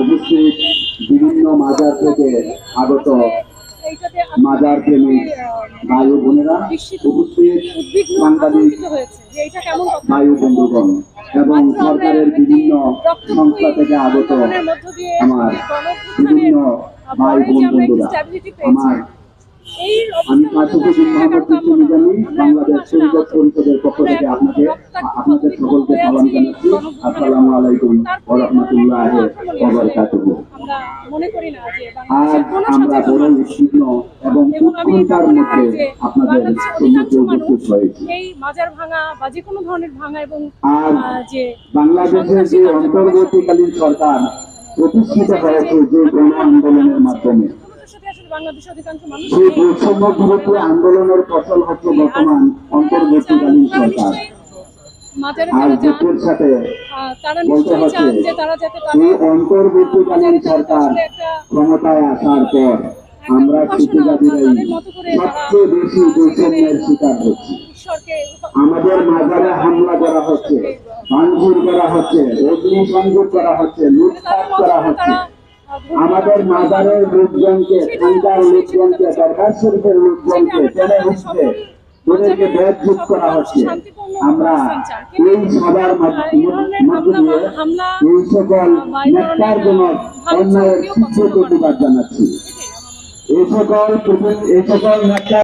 উপস্থিত বিভিন্ন মাজার থেকে আগত মাজার প্রেমী ভাই ও বোনেরা উপস্থিত সাংবাদিক আতঙ্কিত হয়েছে যে এটা কেমন কথা। ভাই ও বন্ধুগণ এবং সরকারের বিভিন্ন সংস্থা থেকে আগত আমার বিভিন্ন ভাই বোন বন্ধুরা আমার আমরা এই মাজার ভাঙা বা ধরনের ভাঙা এবং যে বাংলাদেশের যে অন্তর্বর্তীকালীন সরকার প্রতিষ্ঠিত হয়েছে যে গণ আন্দোলনের মাধ্যমে সেই বৈষম্য বিরোধী আন্দোলনের ফসল হচ্ছে বর্তমান অন্তর্বর্তীকালীন সরকার। আর যারা সাথে বলতে হচ্ছে যে তারা যাতে এই অন্তর্বর্তীকালীন সরকার ক্ষমতায় আসার পর আমরা কৃষিকাজীরাই সবচেয়ে বেশি বৈষম্যের শিকার হচ্ছি। আমাদের মাজারে হামলা করা হচ্ছে ভাঙচুর করা হচ্ছে অগ্নিসংযোগ করা হচ্ছে লুটপাট করা হচ্ছে। আমাদের মাদারের লোকজনকে ঠান্ডার লোকজনকে, দরবার শরীফের লোকজনকে চলে বেদযুগ করা হচ্ছে। আমরা এই সবার মধ্য এই সকল নেতারজনক অন্যায়ের তীব্র প্রতিবাদ জানাচ্ছি। এই সকল এই সকল নেতা